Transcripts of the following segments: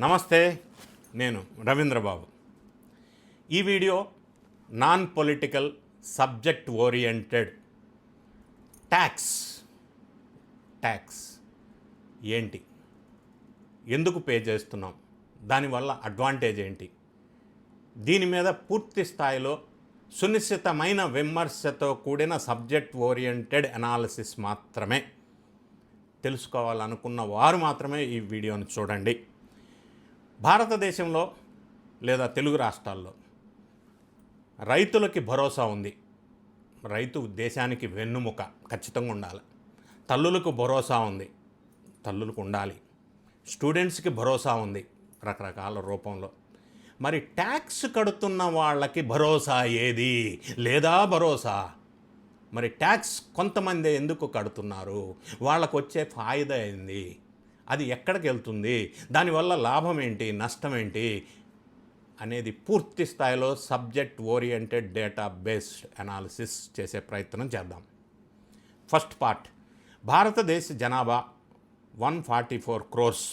నమస్తే నేను రవీంద్రబాబు. ఈ video non political subject oriented. Tax. Tax. ఏంటి? ఎందుకు పే చేస్తున్నాం? దానివల్ల అడ్వాంటేజ్ ఏంటి? దీని మీద పూర్తి స్థాయిలో సునిశ్చితమైన విమర్శతో కూడిన సబ్జెక్ట్ ఓరియంటెడ్ అనాలిసిస్ మాత్రమే తెలుసుకోవాలనుకున్న వారు మాత్రమే ఈ వీడియోని చూడండి. భారతదేశంలో లేదా తెలుగు రాష్ట్రాల్లో రైతులకి భరోసా ఉంది. రైతు దేశానికి వెన్నుముక ఖచ్చితంగా ఉండాలి. తల్లులకు భరోసా ఉంది. తల్లులకు ఉండాలి. స్టూడెంట్స్కి భరోసా ఉంది రకరకాల రూపంలో. మరి ట్యాక్స్ కడుతున్న వాళ్ళకి భరోసా ఏది? లేదా భరోసా? మరి ట్యాక్స్ కొంతమంది ఎందుకు కడుతున్నారు? వాళ్ళకు వచ్చే ఫాయిదా ఏంది? అది ఎక్కడికి వెళ్తుంది దానివల్ల లాభం ఏంటి నష్టం ఏంటి అనేది పూర్తి స్థాయిలో subject oriented data based analysis చేసే ప్రయత్నం చేద్దాం. First part. భారతదేశ జనాభా వన్ ఫార్టీ ఫోర్ క్రోర్స్.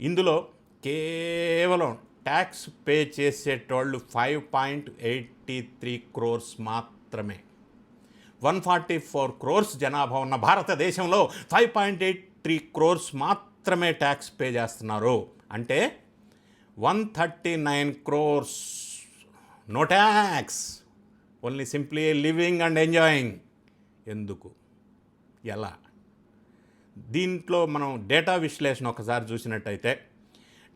ఇందులో కేవలం ట్యాక్స్ పే చేసేటోళ్ళు five point eighty three crores మాత్రమే. వన్ ఫార్టీ ఫోర్ క్రోర్స్ జనాభా ఉన్న భారతదేశంలో five point eight three crores మాత్రమే ట్యాక్స్ పే చేస్తున్నారు. అంటే one thirty nine crores. No tax. Only simply living and enjoying. ఎందుకు? ఎలా? దీంట్లో మనం డేటా విశ్లేషణ ఒకసారి చూసినట్టయితే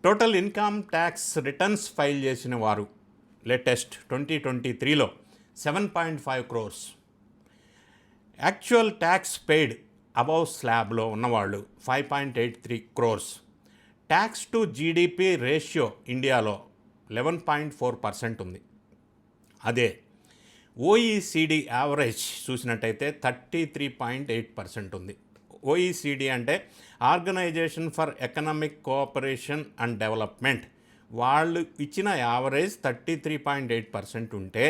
total income tax returns file చేసిన వారు లేటెస్ట్ ట్వంటీ ట్వంటీ త్రీలో seven point five crores. Actual tax paid above స్లాబ్లో ఉన్నవాళ్ళు five point eight three crores. Tax to GDP ratio ఇండియాలో లెవెన్ పాయింట్ ఫోర్ పర్సెంట్ ఉంది. అదే ఓఈసిడి యావరేజ్ చూసినట్టయితే thirty three point eight percent ఉంది. OECD అంటే organisation for economic cooperation and development. వాళ్ళు ఇచ్చిన average thirty three point eight percent ఉంటే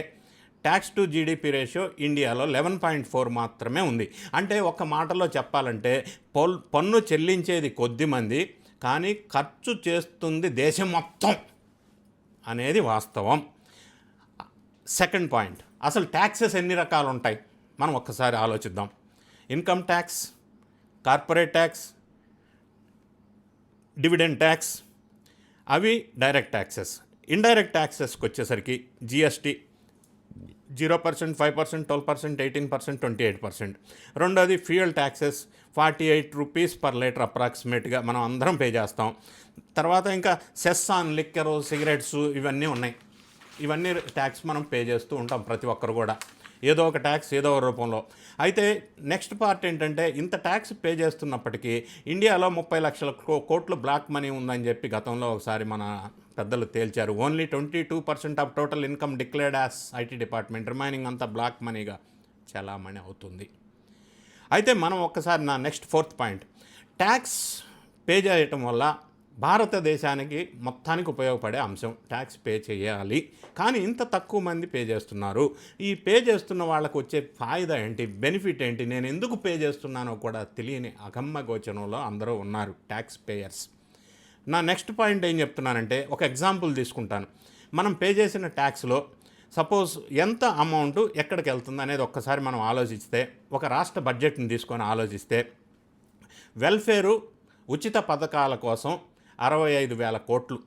tax to GDP ratio ఇండియాలో లెవెన్ పాయింట్ ఫోర్ మాత్రమే ఉంది. అంటే ఒక మాటలో చెప్పాలంటే పొల్ పన్ను చెల్లించేది కొద్ది మంది కానీ ఖర్చు చేస్తుంది దేశం మొత్తం అనేది వాస్తవం. సెకండ్ పాయింట్ అసలు ట్యాక్సెస్ ఎన్ని రకాలు ఉంటాయి మనం ఒక్కసారి ఆలోచిద్దాం. Income tax corporate tax dividend tax అవి డైరెక్ట్ ట్యాక్సెస్. ఇండైరెక్ట్ ట్యాక్సెస్కి వచ్చేసరికి GST zero percent five percent twelve percent eighteen percent twenty eight percent. రెండోది fuel taxes forty eight rupees per litre అప్రాక్సిమేట్గా మనం అందరం పే చేస్తాం. తర్వాత ఇంకా సెస్ ఆన్ లిక్కరు సిగరెట్స్ ఇవన్నీ ఉన్నాయి. ఇవన్నీ ట్యాక్స్ మనం పే చేస్తూ ఉంటాం ప్రతి ఒక్కరు కూడా. ఏదో ఒక ట్యాక్స్ ఏదో ఒక రూపంలో. అయితే నెక్స్ట్ పార్ట్ ఏంటంటే ఇంత ట్యాక్స్ పే చేస్తున్నప్పటికీ ఇండియాలో ముప్పై లక్షల కోట్లు బ్లాక్ మనీ ఉందని చెప్పి గతంలో ఒకసారి మన పెద్దలు తేల్చారు. Only twenty two percent of total income declared as IT department. Remaining అంతా బ్లాక్ మనీగా చలామణి అవుతుంది. అయితే మనం ఒక్కసారి నా next fourth point. Tax pay చేయటం వల్ల భారతదేశానికి మొత్తానికి ఉపయోగపడే అంశం ట్యాక్స్ పే చేయాలి. కానీ ఇంత తక్కువ మంది పే చేస్తున్నారు. ఈ పే చేస్తున్న వాళ్ళకు వచ్చే ఫాయిదా ఏంటి? బెనిఫిట్ ఏంటి? నేను ఎందుకు పే చేస్తున్నానో కూడా తెలియని అగమ్మ గోచనంలో అందరూ ఉన్నారు ట్యాక్స్ పేయర్స్. నా నెక్స్ట్ పాయింట్ ఏం చెప్తున్నానంటే ఒక ఎగ్జాంపుల్ తీసుకుంటాను. మనం పే చేసిన ట్యాక్స్లో సపోజ్ ఎంత అమౌంట్ ఎక్కడికి వెళ్తుంది అనేది ఒక్కసారి మనం ఆలోచిస్తే ఒక రాష్ట్ర బడ్జెట్ని తీసుకొని ఆలోచిస్తే వెల్ఫేరు ఉచిత పథకాల కోసం అరవై ఐదు వేల కోట్లు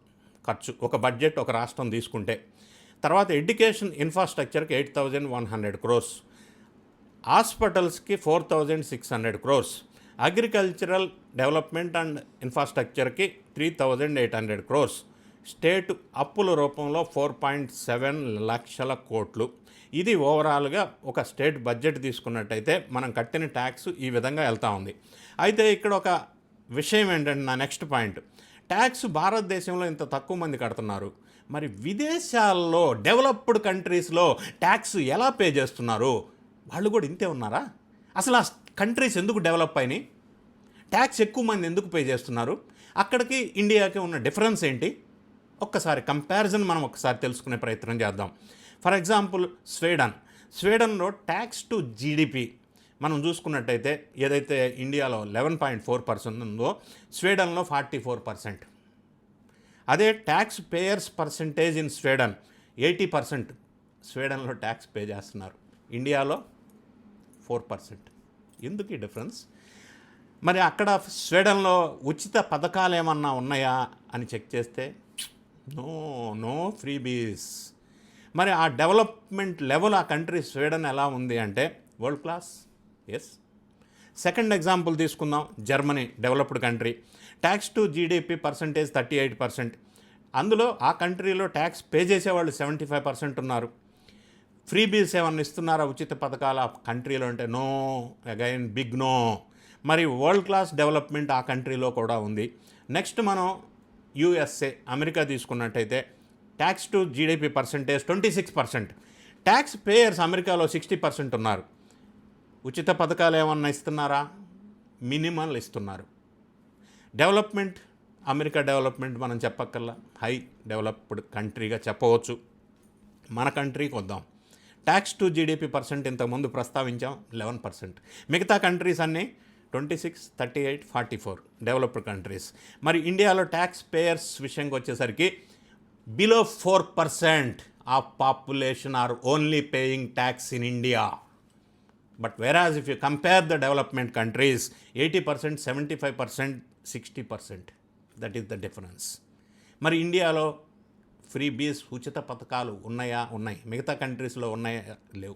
ఖర్చు. ఒక బడ్జెట్ ఒక రాష్ట్రం తీసుకుంటే. తర్వాత education ఇన్ఫ్రాస్ట్రక్చర్కి eight thousand one hundred crores. హాస్పిటల్స్కి four thousand six hundred crores. Agricultural development and ఇన్ఫ్రాస్ట్రక్చర్కి three thousand eight hundred crores. State అప్పుల రూపంలో ఫోర్ పాయింట్ సెవెన్ లక్షల కోట్లు. ఇది ఓవరాల్గా ఒక స్టేట్ బడ్జెట్ తీసుకున్నట్టయితే మనం కట్టిన ట్యాక్స్ ఈ విధంగా వెళ్తూ ఉంది. అయితే ఇక్కడ ఒక విషయం ఏంటంటే నా నెక్స్ట్ పాయింట్. ట్యాక్స్ భారతదేశంలో ఇంత తక్కువ మంది కడుతున్నారు. మరి విదేశాల్లో డెవలప్డ్ కంట్రీస్లో ట్యాక్స్ ఎలా పే చేస్తున్నారు? వాళ్ళు కూడా ఇంతే ఉన్నారా? అసలు ఆ కంట్రీస్ ఎందుకు డెవలప్ అయినాయి? ట్యాక్స్ ఎక్కువ మంది ఎందుకు పే చేస్తున్నారు? అక్కడికి ఇండియాకి ఉన్న డిఫరెన్స్ ఏంటి? ఒక్కసారి కంపారిజన్ మనం ఒకసారి తెలుసుకునే ప్రయత్నం చేద్దాం. For example Sweden. స్వీడన్లో tax to GDP మనం చూసుకున్నట్టయితే ఏదైతే ఇండియాలో లెవెన్ పాయింట్ ఫోర్ పర్సెంట్ ఉందో స్వీడన్లో ఫార్టీ ఫోర్ పర్సెంట్. అదే tax payers percentage in Sweden eighty percent స్వీడన్లో tax pay చేస్తున్నారు. ఇండియాలో ఫోర్ పర్సెంట్. ఎందుకు ఈ డిఫరెన్స్ మరి అక్కడ స్వీడన్లో ఉచిత పథకాలు ఏమన్నా ఉన్నాయా అని చెక్ చేస్తే నో నో ఫ్రీ బీస్ మరి ఆ డెవలప్మెంట్ లెవెల్ ఆ కంట్రీ స్వీడన్ ఎలా ఉంది అంటే world class yes second example తీసుకుందాం. Germany developed country tax to GDP percentage thirty eight percent అందులో ఆ కంట్రీలో ట్యాక్స్ పే చేసేవాళ్ళు సెవెంటీ ఫైవ్ పర్సెంట్ ఉన్నారు. ఫ్రీ బీల్స్ ఏమన్నా ఇస్తున్నారా ఉచిత పథకాలు? ఆ కంట్రీలో అంటే నో అగైన్ బిగ్ నో మరి వరల్డ్ క్లాస్ డెవలప్మెంట్ ఆ కంట్రీలో కూడా ఉంది. నెక్స్ట్ మనం యూఎస్ఏ అమెరికా తీసుకున్నట్టయితే tax to GDP percentage twenty six percent tax payers అమెరికాలో సిక్స్టీ పర్సెంట్ ఉన్నారు. ఉచిత పథకాలు ఏమన్నా ఇస్తున్నారా? మినిమల్ ఇస్తున్నారు. డెవలప్మెంట్ అమెరికా డెవలప్మెంట్ మనం చెప్పక్కల్లా హై డెవలప్డ్ కంట్రీగా చెప్పవచ్చు. మన కంట్రీకి వద్దాం. ట్యాక్స్ టు జీడిపి పర్సెంట్ ఇంతకుముందు ప్రస్తావించాం లెవెన్ పర్సెంట్. మిగతా కంట్రీస్ అన్నీ twenty six thirty eight forty four developed countries. మరి ఇండియాలో ట్యాక్స్ పేయర్స్ విషయంకి వచ్చేసరికి below four percent of population are only paying tax in India. But average if you compare the development countries eighty percent seventy five percent sixty percent that is the difference మరి ఇండియాలో free బీస్ ఉచిత పథకాలు ఉన్నాయా? ఉన్నాయి. మిగతా కంట్రీస్లో ఉన్నాయా? లేవు.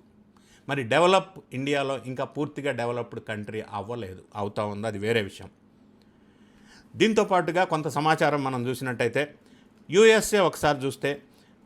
మరి డెవలప్ ఇండియాలో ఇంకా పూర్తిగా డెవలప్డ్ కంట్రీ అవ్వలేదు. అవుతా ఉంది? అది వేరే విషయం. దీంతో పాటుగా కొంత సమాచారం మనం చూసినట్టయితే యూఎస్ఏ ఒకసారి చూస్తే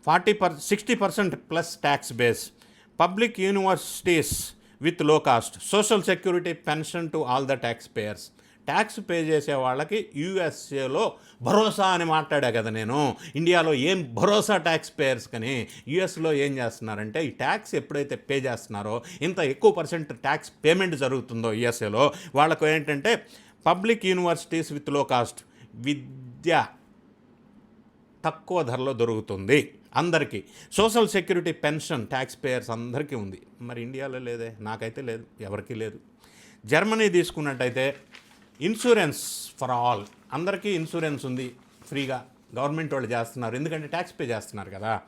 forty per sixty percent plus tax base. Public universities with low cost social security pension to all the tax payers tax pay చేసే వాళ్ళకి యూఎస్ఏలో భరోసా అని మాట్లాడా కదా నేను. ఇండియాలో ఏం భరోసా ట్యాక్స్ పేయర్స్ కానీ యూఎస్లో ఏం చేస్తున్నారంటే ఈ ట్యాక్స్ ఎప్పుడైతే పే చేస్తున్నారో ఇంత ఎక్కువ పర్సెంట్ ట్యాక్స్ పేమెంట్ జరుగుతుందో యూఎస్ఏలో వాళ్ళకు ఏంటంటే public universities with low cost విద్య తక్కువ ధరలో దొరుకుతుంది. అందరికీ. Social security pension tax payers అందరికీ ఉంది. మరి ఇండియాలో లేదే? నాకైతే లేదు. ఎవరికీ లేదు. జర్మనీ తీసుకున్నట్టయితే ఇన్సూరెన్స్ ఫర్ ఆల్. అందరికీ ఇన్సూరెన్స్ ఉంది ఫ్రీగా. గవర్నమెంట్ వాళ్ళు చేస్తున్నారు. ఎందుకంటే ట్యాక్స్ పే చేస్తున్నారు కదా.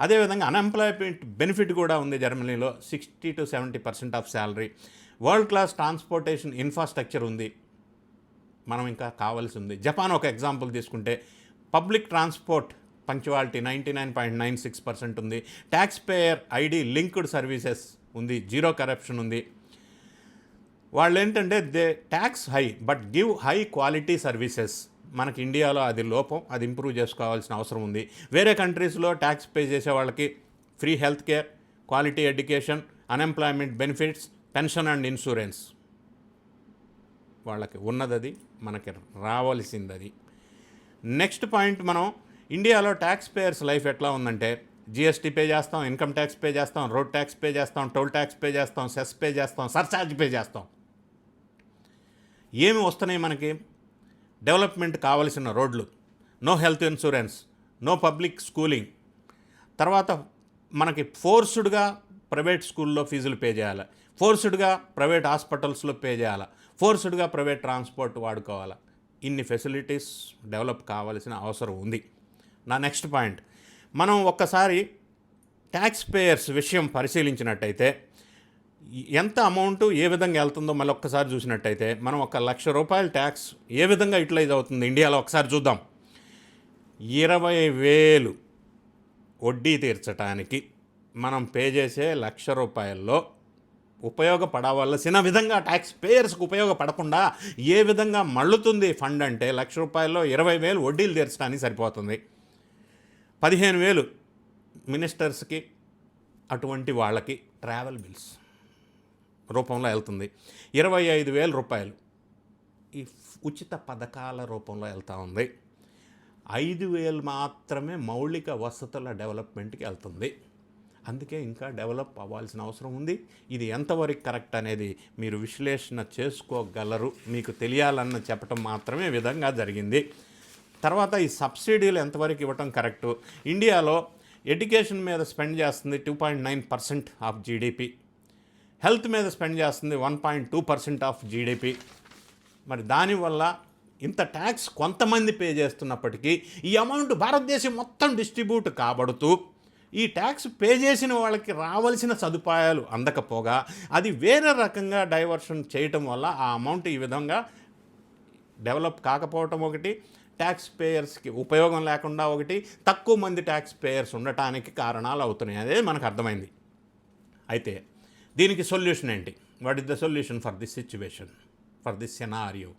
అదేవిధంగా అన్ఎంప్లాయ్మెంట్ బెనిఫిట్ కూడా ఉంది జర్మనీలో. Sixty to seventy percent of salary. World class transportation infrastructure ఉంది. మనం ఇంకా కావాల్సి ఉంది. జపాన్ ఒక ఎగ్జాంపుల్ తీసుకుంటే public transport punctuality ninety nine point nine six percent ఉంది. Tax payer ID linked services ఉంది. జీరో కరప్షన్ ఉంది. వాళ్ళు ఏంటంటే they tax high but give high quality services మనకి ఇండియాలో అది లోపం అది ఇంప్రూవ్ చేసుకోవాల్సిన అవసరం ఉంది. వేరే కంట్రీస్లో ట్యాక్స్ పే చేసే వాళ్ళకి free health care quality education unemployment benefits pension and insurance వాళ్ళకి ఉన్నదది మనకి రావాల్సింది అది నెక్స్ట్ పాయింట్ మనం ఇండియాలో ట్యాక్స్ పేయర్స్ లైఫ్ ఎట్లా ఉందంటే జిఎస్టీ పే చేస్తాం ఇన్కమ్ ట్యాక్స్ పే చేస్తాం రోడ్ ట్యాక్స్ పే చేస్తాం టోల్ ట్యాక్స్ పే చేస్తాం సెస్ పే చేస్తాం సర్చార్జ్ పే చేస్తాం. ఏమి వస్తున్నాయి మనకి? డెవలప్మెంట్ కావలసిన రోడ్లు. No health insurance no public schooling తర్వాత మనకి ఫోర్స్డ్గా ప్రైవేట్ స్కూల్లో ఫీజులు పే చేయాలి. ఫోర్స్డ్గా ప్రైవేట్ హాస్పిటల్స్లో పే చేయాలి. ఫోర్స్డ్గా ప్రైవేట్ ట్రాన్స్పోర్ట్ వాడుకోవాలి. ఇన్ని ఫెసిలిటీస్ డెవలప్ కావాల్సిన అవసరం ఉంది. నా నెక్స్ట్ పాయింట్. మనం ఒక్కసారి ట్యాక్స్ పేయర్స్ విషయం పరిశీలించినట్టయితే ఎంత అమౌంట్ ఏ విధంగా వెళ్తుందో మళ్ళీ ఒక్కసారి చూసినట్టయితే మనం ఒక లక్ష రూపాయల ట్యాక్స్ ఏ విధంగా యూటిలైజ్ అవుతుంది ఇండియాలో ఒకసారి చూద్దాం. ఇరవై వేలు వడ్డీ తీర్చడానికి మనం పే చేసే లక్ష రూపాయల్లో ఉపయోగపడవలసిన విధంగా ట్యాక్స్ పేయర్స్కి ఉపయోగపడకుండా ఏ విధంగా మళ్ళుతుంది ఫండ్ అంటే లక్ష రూపాయల్లో ఇరవై వేలు వడ్డీలు తీర్చడానికి సరిపోతుంది. పదిహేను వేలు మినిస్టర్స్కి అటువంటి వాళ్ళకి ట్రావెల్ బిల్స్ రూపంలో వెళ్తుంది. ఇరవై ఐదు వేల రూపాయలు ఈ ఉచిత పథకాల రూపంలో వెళ్తూ ఉంది. ఐదు వేలు మాత్రమే మౌలిక వసతుల డెవలప్మెంట్కి వెళ్తుంది. అందుకే ఇంకా డెవలప్ అవ్వాల్సిన అవసరం ఉంది. ఇది ఎంతవరకు కరెక్ట్ అనేది మీరు విశ్లేషణ చేసుకోగలరు మీకు తెలియాలన్న చెప్పటం మాత్రమే విధంగా జరిగింది. తర్వాత ఈ సబ్సిడీలు ఎంతవరకు ఇవ్వటం కరెక్టు? ఇండియాలో ఎడ్యుకేషన్ మీద స్పెండ్ చేస్తుంది two point nine percent of GDP. Health మీద స్పెండ్ చేస్తుంది one point two percent of GDP. మరి దానివల్ల ఇంత ట్యాక్స్ కొంతమంది పే చేస్తున్నప్పటికీ ఈ అమౌంట్ భారతదేశం మొత్తం డిస్ట్రిబ్యూట్ కాబడుతూ ఈ ట్యాక్స్ పే చేసిన వాళ్ళకి రావాల్సిన సదుపాయాలు అందకపోగా అది వేరే రకంగా డైవర్షన్ చేయటం వల్ల ఆ అమౌంట్ ఈ విధంగా డెవలప్ కాకపోవటం ఒకటి. ట్యాక్స్ పేయర్స్కి ఉపయోగం లేకుండా ఒకటి తక్కువ మంది ట్యాక్స్ పేయర్స్ ఉండటానికి కారణాలు అవుతున్నాయి. అదే మనకు అర్థమైంది. అయితే దీనికి సొల్యూషన్ ఏంటి? What is the solution for this situation for this scenario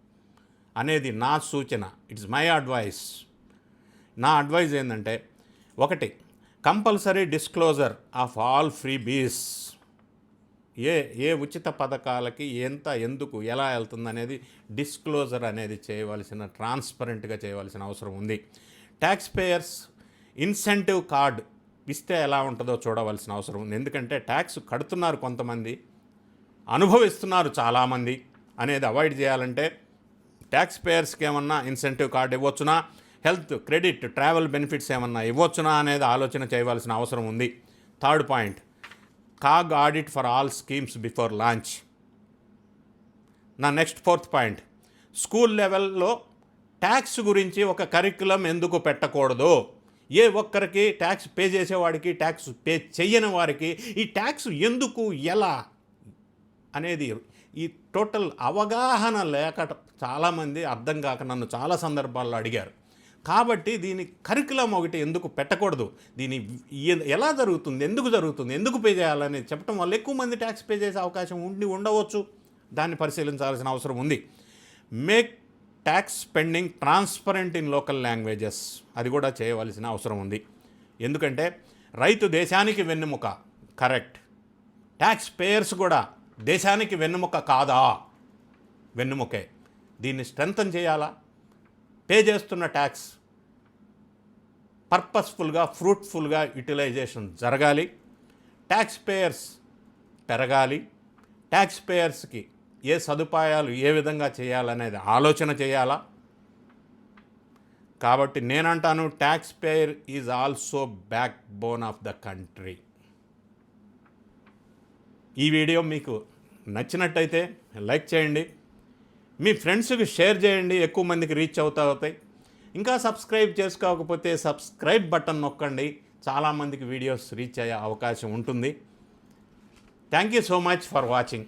అనేది నా సూచన. ఇట్స్ మై అడ్వైస్ నా అడ్వైజ్ ఏంటంటే ఒకటి compulsory disclosure of all freebies ఏ ఏ ఉచిత పథకాలకి ఎంత ఎందుకు ఎలా వెళ్తుంది అనేది డిస్క్లోజర్ అనేది చేయవలసిన ట్రాన్స్పరెంట్గా చేయవలసిన అవసరం ఉంది. ట్యాక్స్ పేయర్స్ ఇన్సెంటివ్ కార్డ్ ఇస్తే ఎలా ఉంటుందో చూడవలసిన అవసరం ఉంది. ఎందుకంటే ట్యాక్స్ కడుతున్నారు కొంతమంది అనుభవిస్తున్నారు చాలామంది అనేది అవాయిడ్ చేయాలంటే ట్యాక్స్ పేయర్స్కి ఏమన్నా ఇన్సెంటివ్ కార్డు ఇవ్వచ్చునా? హెల్త్ క్రెడిట్ ట్రావెల్ బెనిఫిట్స్ ఏమన్నా ఇవ్వచ్చునా అనేది ఆలోచన చేయవలసిన అవసరం ఉంది. Third point CAG audit for all schemes before launch. నా నెక్స్ట్ ఫోర్త్ పాయింట్. స్కూల్ లెవెల్లో ట్యాక్స్ గురించి ఒక కరికులం ఎందుకు పెట్టకూడదు? ఏ ఒక్కరికి ట్యాక్స్ పే చేసేవాడికి ట్యాక్స్ పే చేయని వారికి ఈ ట్యాక్స్ ఎందుకు ఎలా అనేది ఈ టోటల్ అవగాహన లేక చాలామంది అర్థం కాక నన్ను చాలా సందర్భాల్లో అడిగారు. కాబట్టి దీని కరికులం ఒకటి ఎందుకు పెట్టకూడదు? దీని ఎలా జరుగుతుంది? ఎందుకు జరుగుతుంది? ఎందుకు పే చేయాలని చెప్పడం వల్ల ఎక్కువ మంది ట్యాక్స్ పే చేసే అవకాశం ఉండి ఉండవచ్చు. దాన్ని పరిశీలించాల్సిన అవసరం ఉంది. Make tax spending transparent in local languages. అది కూడా చేయవలసిన అవసరం ఉంది. ఎందుకంటే రైతు దేశానికి వెన్నెముక. కరెక్ట్. ట్యాక్స్ పేయర్స్ కూడా దేశానికి వెన్నెముక కాదా? వెన్నెముకే. దీన్ని స్ట్రెంగ్తన్ చేయాలా? పే చేస్తున్న ట్యాక్స్ పర్పస్ఫుల్గా ఫ్రూట్ఫుల్గా యూటిలైజేషన్ జరగాలి. ట్యాక్స్ పేయర్స్ పెరగాలి. ట్యాక్స్ పేయర్స్కి ఏ సదుపాయాలు ఏ విధంగా చేయాలనేది ఆలోచన చేయాలా? కాబట్టి నేనంటాను tax payer is also backbone of the country. ఈ వీడియో మీకు నచ్చినట్టయితే లైక్ చేయండి. మీ ఫ్రెండ్స్కి షేర్ చేయండి ఎక్కువ మందికి రీచ్ అవుతా అవుతాయి. ఇంకా సబ్స్క్రైబ్ చేసుకోకపోతే సబ్స్క్రైబ్ బటన్ నొక్కండి. చాలామందికి వీడియోస్ రీచ్ అయ్యే అవకాశం ఉంటుంది. Thank you so much for watching.